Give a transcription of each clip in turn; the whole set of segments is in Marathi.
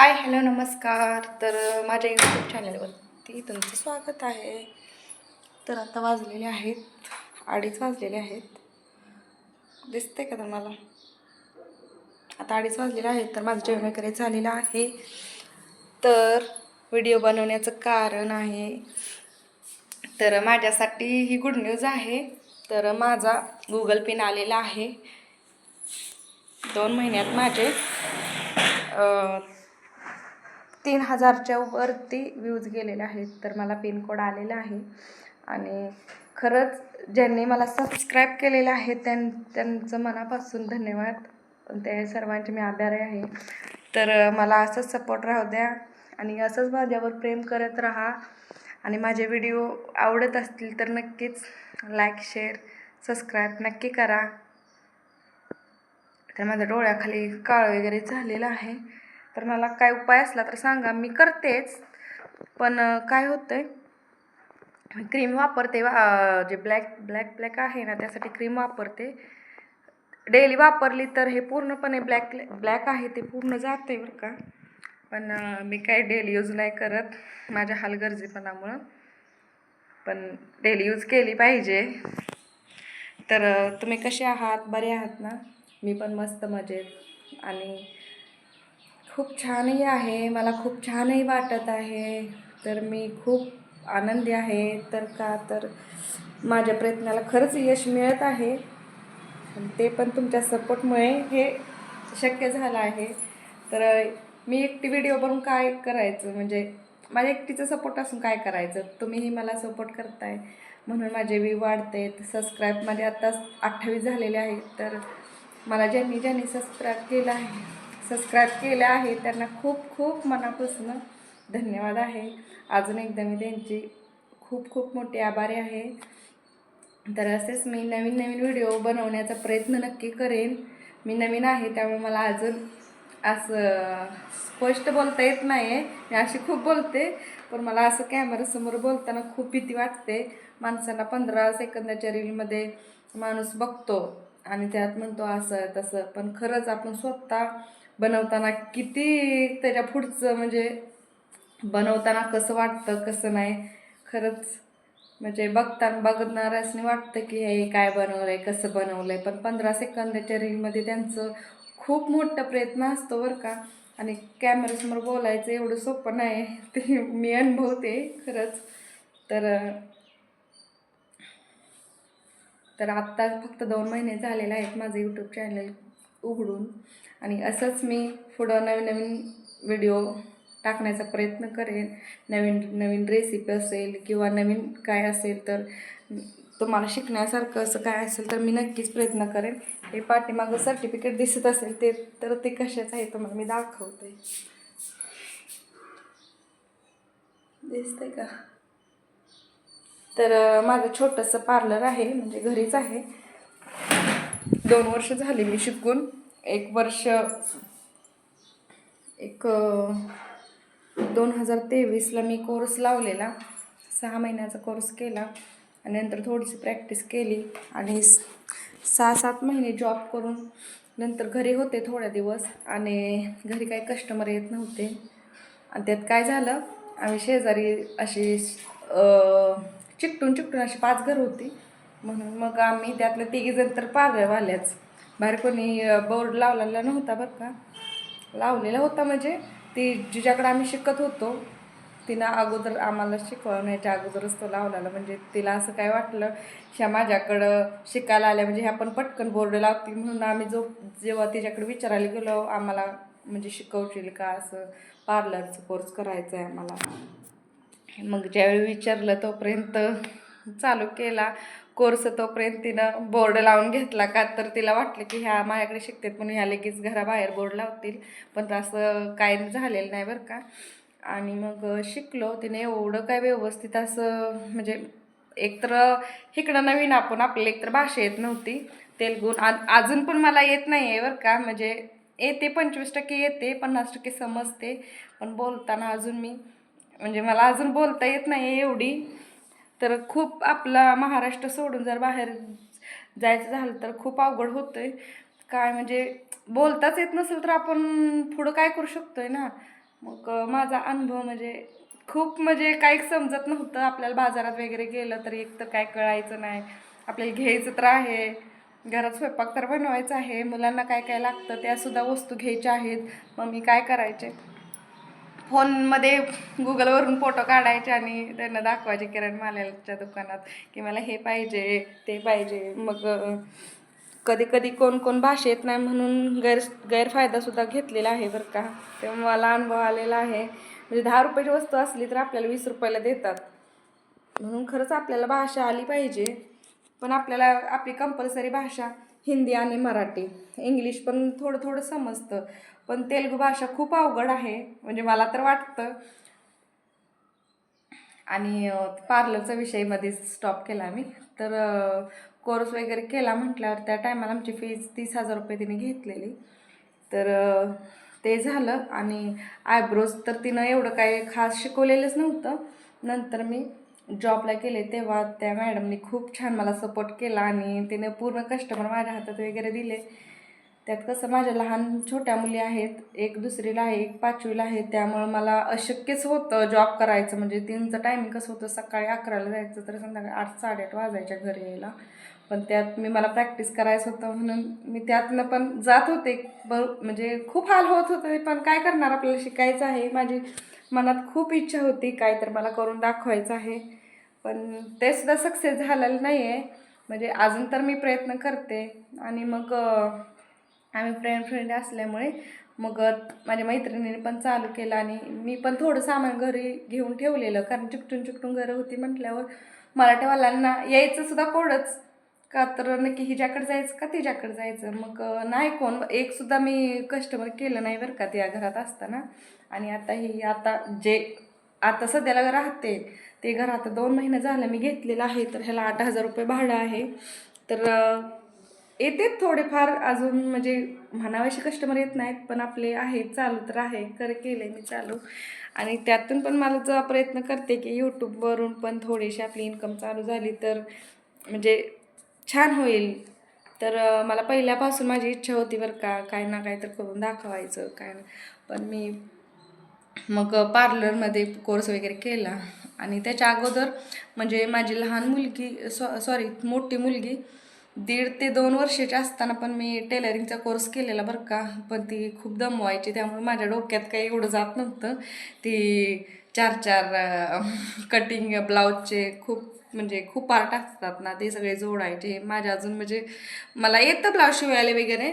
हाय हॅलो नमस्कार. तर माझ्या यूट्यूब चॅनलवरती तुमचं स्वागत आहे. तर आता वाजलेले आहेत. अडीच वाजलेले आहेत. दिसते का तुम्हाला? आता अडीच वाजलेले आहेत तर माझं जेवण वगैरे झालेलं आहे. तर व्हिडिओ बनवण्याचं कारण आहे. तर माझ्यासाठी ही गुड न्यूज आहे. तर माझा गुगल पिन आलेला आहे. दोन महिन्यात माझे तीन हजारच्या वरती व्ह्यूज गेलेले आहेत. तर मला पिनकोड आलेला आहे. आणि खरंच ज्यांनी मला सबस्क्राईब केलेलं आहे त्यां त्यांचं मनापासून धन्यवाद. ते सर्वांचे मी आभारी आहे. तर मला असंच सपोर्ट राहू द्या. आणि असंच माझ्यावर प्रेम करत राहा. आणि माझे व्हिडिओ आवडत असतील तर नक्कीच लाईक शेअर सबस्क्राईब नक्की करा. तर माझ्या डोळ्याखाली काळ वगैरे झालेलं आहे. तर मला काय उपाय असला तर सांगा. मी करतेच पण काय होतं आहे क्रीम वापरते वा- जे ब्लॅक ब्लॅक ब्लॅक आहे ना त्यासाठी क्रीम वापरते. डेली वापरली तर हे पूर्णपणे ब्लॅक ब्लॅक आहे ते पूर्ण जाते बरं का. पण मी काय डेली यूज नाही करत माझ्या हलगर्जीपणामुळं. पण डेली यूज केली पाहिजे. तर तुम्ही कसे आहात? बरे आहात ना? मी पण मस्त मजेत. आणि खूप छानही आहे मला खूप छानही वाटत आहे. तर मी खूप आनंदी आहे. तर का तर माझ्या प्रयत्नाला खरंच यश मिळत आहे. ते पण तुमच्या सपोर्टमुळे हे शक्य झालं आहे. तर मी एकटी व्हिडिओ बनवून काय करायचं? म्हणजे माझ्या एकटीचं सपोर्ट असून काय करायचं? तुम्हीही मला सपोर्ट करताय. म्हणून माझे व्ह्यू वाढते. सबस्क्राईब माझे आत्ताच अठ्ठावीस झालेले आहेत. तर मला ज्यांनी ज्यांनी सबस्क्राईब केलं आहे सबस्क्राईब केलं आहे त्यांना खूप खूप मनापासून धन्यवाद आहे. अजून एकदा मी त्यांची खूप खूप मोठी आभारी आहे. तर असेच मी नवीन नवीन व्हिडिओ बनवण्याचा प्रयत्न नक्की करेन. मी नवीन आहे त्यामुळे मला अजून असं स्पष्ट बोलता येत नाही आहे मी अशी खूप बोलते पण मला असं कॅमेरासमोर बोलताना खूप भीती वाटते. माणसांना पंधरा सेकंदाच्या रीलमध्ये माणूस बघतो आणि त्यात म्हणतो असं तसं. पण खरंच आपण स्वतः बनवताना किती त्याच्या पुढचं म्हणजे बनवताना कसं वाटतं कसं नाही खरंच म्हणजे बघताना बघणाऱ्यासनी वाटतं की हे काय बनवलं आहे कसं बनवलं आहे पण पंधरा सेकंदाच्या रीलमध्ये त्यांचं खूप मोठा प्रयत्न असतो बरं का. आणि कॅमेऱ्यासमोर बोलायचं एवढं सोपं नाही ते मी अनुभवते खरंच. तर तर आत्ता फक्त दोन महिने झालेले आहेत माझं यूट्यूब चॅनल उघडून. आणि असंच मी पुढं नवीन नवीन व्हिडिओ टाकण्याचा प्रयत्न करेन. नवीन नवीन रेसिपी असेल किंवा नवीन काय असेल तर तुम्हाला शिकण्यासारखं असं काय असेल तर मी नक्कीच प्रयत्न करेन. हे पाठीमागं सर्टिफिकेट दिसत असेल ते तर ते कशाचं आहे तुम्हाला मी दाखवते. दिसतंय का? तर माझं छोटंसं पार्लर आहे म्हणजे घरीच आहे. दोन वर्ष झाली मी शिकून. एक वर्ष एक दोन हजार तेवीसला मी कोर्स लावलेला. सहा महिन्याचा कोर्स केला आणि नंतर थोडीशी प्रॅक्टिस केली आणि सहा सात महिने जॉब करून नंतर घरी होते थोड्या दिवस आणि घरी काही कस्टमर येत नव्हते. आणि त्यात काय झालं आम्ही शेजारी अशी चिकटून चिकटून अशी पाच घरं होती. म्हणून मग आम्ही त्यातलं तिघीजण तर पार्लरवाल्याच बाहेर कोणी बोर्ड लावलेला नव्हता बरं का. लावलेला होता म्हणजे ती जिच्याकडे आम्ही शिकत होतो तिनं अगोदर आम्हाला शिकवण्याच्या अगोदरच तो लावलेला. म्हणजे तिला असं काय वाटलं ह्या माझ्याकडं शिकायला आल्या म्हणजे ह्या पण पटकन बोर्ड लावतील म्हणून आम्ही जो जेव्हा तिच्याकडे विचारायला गेलो आम्हाला म्हणजे शिकवशील का असं पार्लरचं कोर्स करायचा आहे आम्हाला. मग ज्यावेळी विचारलं तोपर्यंत चालू केला. कोर्स तोपर्यंत तिनं बोर्ड लावून घेतला का तर तिला वाटलं की ह्या माझ्याकडे शिकतात म्हणून ह्या लगेच घराबाहेर बोर्ड लावतील. पण तसं काय झालेलं नाही बरं का. आणि मग शिकलो. तिने एवढं काय व्यवस्थित असं म्हणजे एकतर इकडं नवीन आपण आपल्याला एकतर भाषा येत नव्हती. तेलगू आ अजून पण मला येत नाही आहे बरं का. म्हणजे येते पंचवीस टक्के येते पन्नास टक्के समजते. पण बोलताना अजून मी म्हणजे मला अजून बोलता येत नाही एवढी. तर खूप आपला महाराष्ट्र सोडून जर बाहेर जायचं झालं तर खूप अवघड होतंय. काय म्हणजे बोलताच येत नसेल तर आपण पुढं काय करू शकतोय ना? मग माझा अनुभव म्हणजे खूप म्हणजे काही समजत नव्हतं. आपल्याला बाजारात वगैरे गेलं तर एक तर काय कळायचं नाही. आपल्याला घ्यायचं तर आहे. घरात स्वयंपाक तर बनवायचा आहे. मुलांना काय काय लागतं त्यासुद्धा वस्तू घ्यायच्या आहेत. मग मी काय करायचे? फोनमध्ये गुगलवरून फोटो काढायचे आणि त्यांना दाखवायचे किरण मालाच्या दुकानात की मला हे पाहिजे ते पाहिजे. मग कधी कधी कोण कोण भाषा येत नाही म्हणून गैर गैरफायदासुद्धा घेतलेला आहे बरं का. तेव्हा मला अनुभव आलेला आहे. म्हणजे दहा रुपयाची वस्तू असली तर आपल्याला वीस रुपयाला देतात. म्हणून खरंच आपल्याला भाषा आली पाहिजे. पण आपल्याला आपली कंपल्सरी भाषा हिंदी आणि मराठी. इंग्लिश पण थोडं थोडं समजतं. पण तेलगू भाषा खूप अवघड आहे. म्हणजे मला तर वाटतं. आणि पार्लरचा विषयमध्ये स्टॉप केला मी. तर कोर्स वगैरे केला म्हटल्यावर त्या टायमाला आमची फीज तीस हजार रुपये तिने घेतलेली. तर ते झालं. आणि आयब्रोज तर तिनं एवढं काही खास शिकवलेलंच नव्हतं. नंतर मी जॉबला गेले तेव्हा त्या मॅडमनी खूप छान मला सपोर्ट केला आणि तिने पूर्ण कस्टमर माझ्या हातात वगैरे दिले. त्यात कसं माझ्या लहान छोट्या मुली आहेत एक दुसरीला आहे एक पाचवीला आहे त्यामुळं मला अशक्यच होतं जॉब करायचं. म्हणजे तिचं टायमिंग कसं होतं सकाळी अकराला जायचं तर संध्याकाळी आठ साडेआठ वाजायच्या घरी यायला. पण त्यात मी मला प्रॅक्टिस करायचं होतं म्हणून मी त्यातनं पण जात होते. बर म्हणजे खूप हाल होत होते पण काय करणार? आपल्याला शिकायचं आहे. माझी मनात खूप इच्छा होती काय तर मला करून दाखवायचं आहे. पण ते सुद्धा सक्सेस झालेलं नाही आहे म्हणजे अजून तर मी प्रयत्न करते. आणि मग आम्ही फ्रेंड फ्रेंड असल्यामुळे मग माझ्या मैत्रिणीने पण चालू केलं आणि मी पण थोडं सामान घरी घेऊन ठेवलेलं. कारण चिकटून चिकटून घरं होती म्हटल्यावर मराठीवाल्यांना यायचं सुद्धा कोडच. का तर नक्की हिच्याकडे जायचं का तिच्याकडे जायचं? मग नाही कोण. एक सुद्धा मी कस्टमर केलं नाही बरं का त्या घरात असताना. आणि आता ही आता जे आता सध्याला राहते ते घर आता दोन महिने झालं मी घेतलेलं आहे तर ह्याला आठ हजार रुपये भाडं आहे. तर येतेत येते थोडेफार. अजून म्हणजे म्हणावेशी कस्टमर येत नाहीत पण आपले आहेत चालू तर आहे. कर केले मी चालू. आणि त्यातून पण मला जो प्रयत्न करते की यूट्यूबवरून पण थोडीशी आपली इन्कम चालू झाली तर म्हणजे छान होईल. तर मला पहिल्यापासून माझी इच्छा होती बरं का काय ना काय तर करून दाखवायचं काय ना. पण मी मग पार्लरमध्ये कोर्स वगैरे केला. आणि त्याच्या अगोदर म्हणजे माझी लहान मुलगी सॉ सॉरी मोठी मुलगी दीड ते दोन वर्षाची असताना पण मी टेलरिंगचा कोर्स केलेला बरं का. पण ती खूप दमवायची त्यामुळे माझ्या डोक्यात काही एवढं जात नव्हतं. ती चार चार कटिंग ब्लाऊजचे खूप म्हणजे खूप पार्ट असतात ना ते सगळे जोडायचे. माझ्या अजून म्हणजे मला येतं ब्लाऊज शिवायला वगैरे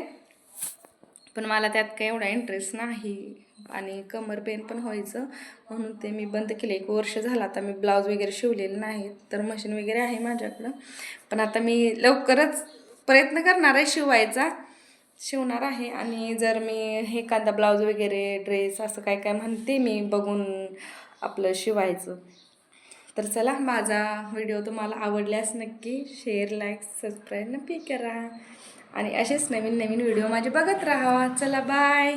पण मला त्यात काही एवढा इंटरेस्ट नाही. आणि कमर पेन पण व्हायचं. म्हणून ते मी बंद केले. एक वर्ष झालं आता मी ब्लाऊज वगैरे शिवलेले नाहीत. तर मशीन वगैरे आहे माझ्याकडं. पण आता मी लवकरच प्रयत्न करणार आहे शिवायचा. शिवणार आहे. आणि जर मी हे एखादा ब्लाऊज वगैरे ड्रेस असं काय काय म्हणते मी बघून आपलं शिवायचं. तर चला माझा व्हिडिओ तुम्हाला आवडल्यास नक्की शेअर लाईक सबस्क्राईब नक्की करा. आणि असेच नवीन नवीन व्हिडिओ माझे बघत राहा. चला बाय